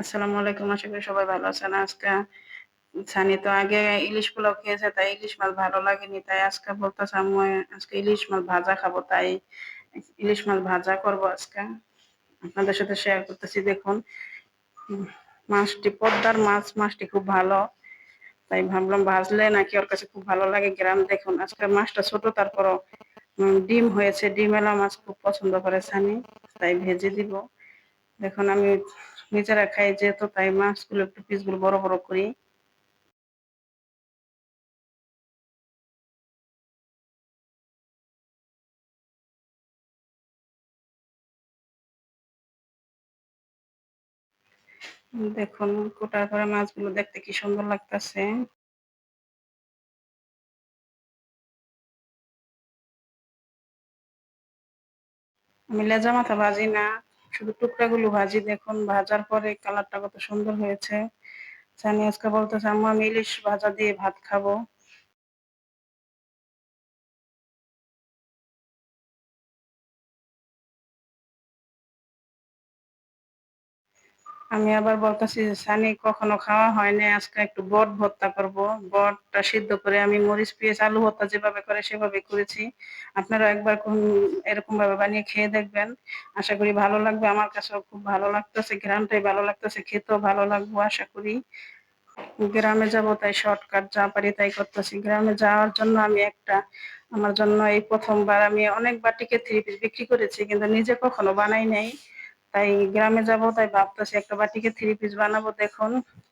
আসসালামু আলাইকুম, আশা করি সবাই ভালো আছেন। আজকে তো আগে ইলিশ পোলাও খেয়েছে, তাই ইলিশ মাছ ভালো লাগেনি, তাই আজকে আজকে ইলিশ মাছ ভাজা খাব, তাই ইলিশ মাছ ভাজা করব আজকে। আপনাদের সাথে শেয়ার করতেছি, দেখুন। মাছটি, পদ্মার মাছ, মাছটি খুব ভালো, তাই ভাবলাম ভাজলে নাকি ওর কাছে খুব ভালো লাগে গ্রাম। দেখুন, আজকে মাছটা ছোট, তারপরও ডিম হয়েছে, ডিম এলা মাছ খুব পছন্দ করে সানি, তাই ভেজে দিব। দেখুন, আমি নিজেরা খাই, যেহেতু তাই মাছগুলো একটু পিসগুলো বড় বড় করি। দেখুন, কোটার পরে মাছগুলো দেখতে কি সুন্দর লাগতেছে। আমি লেজা মাথা ভাজি না। শুধু টুকরাগুলো ভাজি, দেখুন ভাজার পরে কালারটা কত সুন্দর হয়েছে। সানি আজকে বলতেছে আম্মা, আমি ইলিশ ভাজা দিয়ে ভাত খাব। আমি আবার বলতেছি সানি, কখনো খাওয়া হয়নি আজকে একটু বট ভর্তা করব। বটটা সিদ্ধ করে আমি মরিচ, পেঁয়াজ, আলু ভর্তা যেভাবে করে সেভাবে করেছি। আপনারা একবার এরকম ভাবে বানিয়ে খেয়ে দেখবেন। আশা করি ভালো লাগবে। আমার কাছেও খুব ভালো লাগতেছে, গ্রামটাই ভালো লাগতেছে, খেতেও ভালো লাগবো, আশা করি। গ্রামে যাব তাই শর্টকাট যা পারি তাই করতেছি। গ্রামে যাওয়ার জন্য আমি একটা, আমার জন্য এই প্রথমবার আমি অনেক বাটিকে থ্রি পিস বিক্রি করেছি, কিন্তু নিজে কখনো বানাই নাই। তাই গ্রামে যাব, তাই ভাবতেছি একটা বাটিকে থ্রি পিস বানাবো। দেখুন,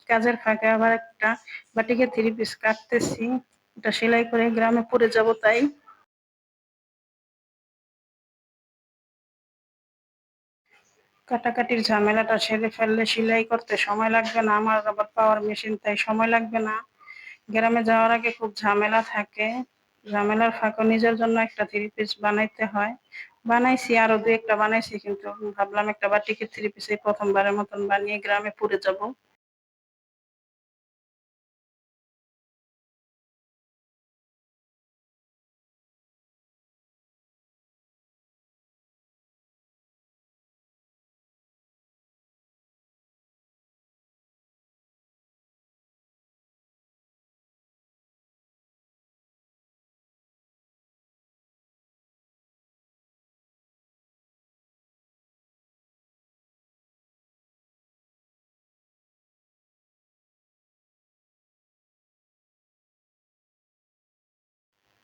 কাজের ফাঁকে আবার একটা বাটিকে থ্রি পিস কাটতেছি। এটা সেলাই করে গ্রামে পরে যাব তাই। কাটাকাটির ঝামেলাটা সেরে ফেললে সেলাই করতে সময় লাগবে না, আমার আবার পাওয়ার মেশিন তাই সময় লাগবে না। গ্রামে যাওয়ার আগে খুব ঝামেলা থাকে। ঝামেলার ফাঁকও নিজের জন্য একটা থ্রি পিস বানাইতে হয়। বানাইছি, আরও দু একটা বানাইছি, কিন্তু ভাবলাম একটা বার টিকিট থ্রি পিসে প্রথমবারের মতন বানিয়ে গ্রামে পরে যাব।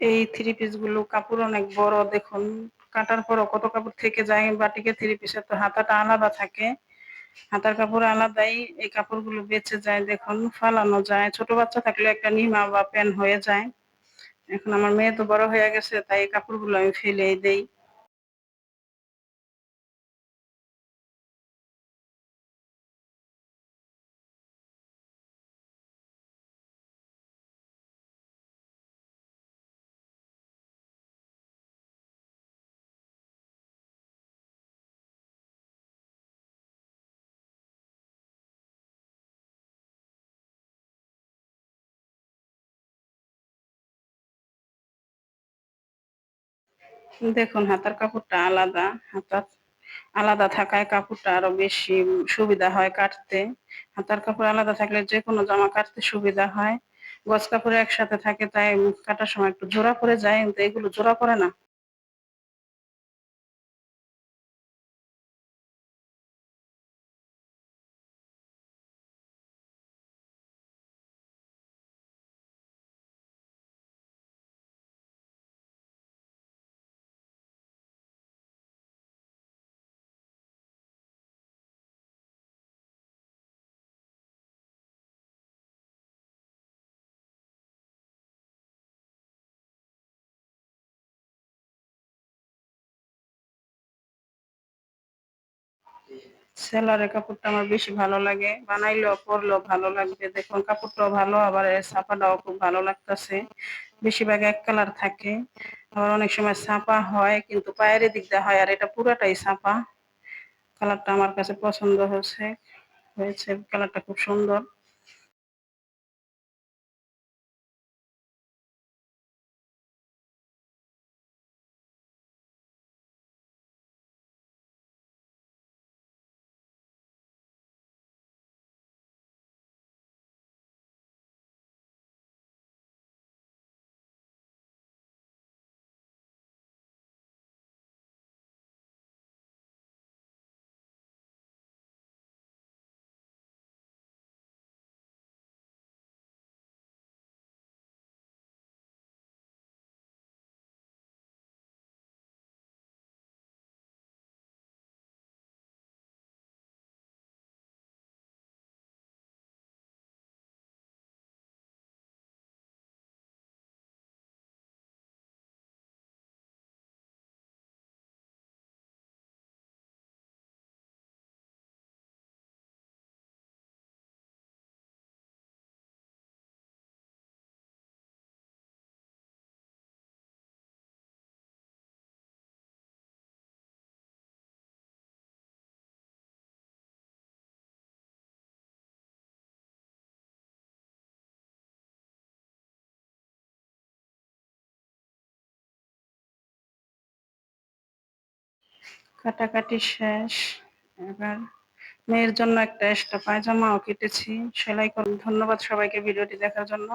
এই থ্রি পিসগুলো, কাপড় অনেক বড়, দেখুন। কাটার পর কত কাপড় থেকে যায়, বাটিকে থ্রি পিসের তো হাতাটা আলাদা থাকে। হাতার কাপড় আলাদাই, এই কাপড়গুলো বেঁচে যায়, দেখুন, ফালানো যায়। ছোট বাচ্চা থাকলে একটা নিমা বা প্যান হয়ে যায়। এখন আমার মেয়ে তো বড় হয়ে গেছে, তাই এই কাপড়গুলো আমি ফেলেই দেই। দেখুন, হাতার কাপড়টা আলাদা, হাতার আলাদা থাকায় কাপড়টা আরও বেশি সুবিধা হয় কাটতে। হাতার কাপড় আলাদা থাকলে যে কোনো জামা কাটতে সুবিধা হয়। গজ কাপড় একসাথে থাকে, তাই কাটার সময় একটু জোড়া পরে যায়, কিন্তু এগুলো জোড়া পরে না। সেলারের কাপড়টা আমার বেশি ভালো লাগে। বানাইলেও, পরলেও ভালো লাগবে। দেখুন, কাপড়টাও ভালো, আবার ছাপাটাও খুব ভালো লাগতেছে। বেশিরভাগ এক কালার থাকে। আবার অনেক সময় ছাপা হয়, কিন্তু পায়ের দিক হয়, আর এটা পুরাটাই ছাপা। কালারটা আমার কাছে পছন্দ হয়েছে হয়েছে। কালারটা খুব সুন্দর। কাটাকাটি শেষ। এবার মেয়ের জন্য একটা এক্সট্রা পায়জামাও কেটেছি। সেলাই করুন ধন্যবাদ সবাইকে ভিডিওটি দেখার জন্য।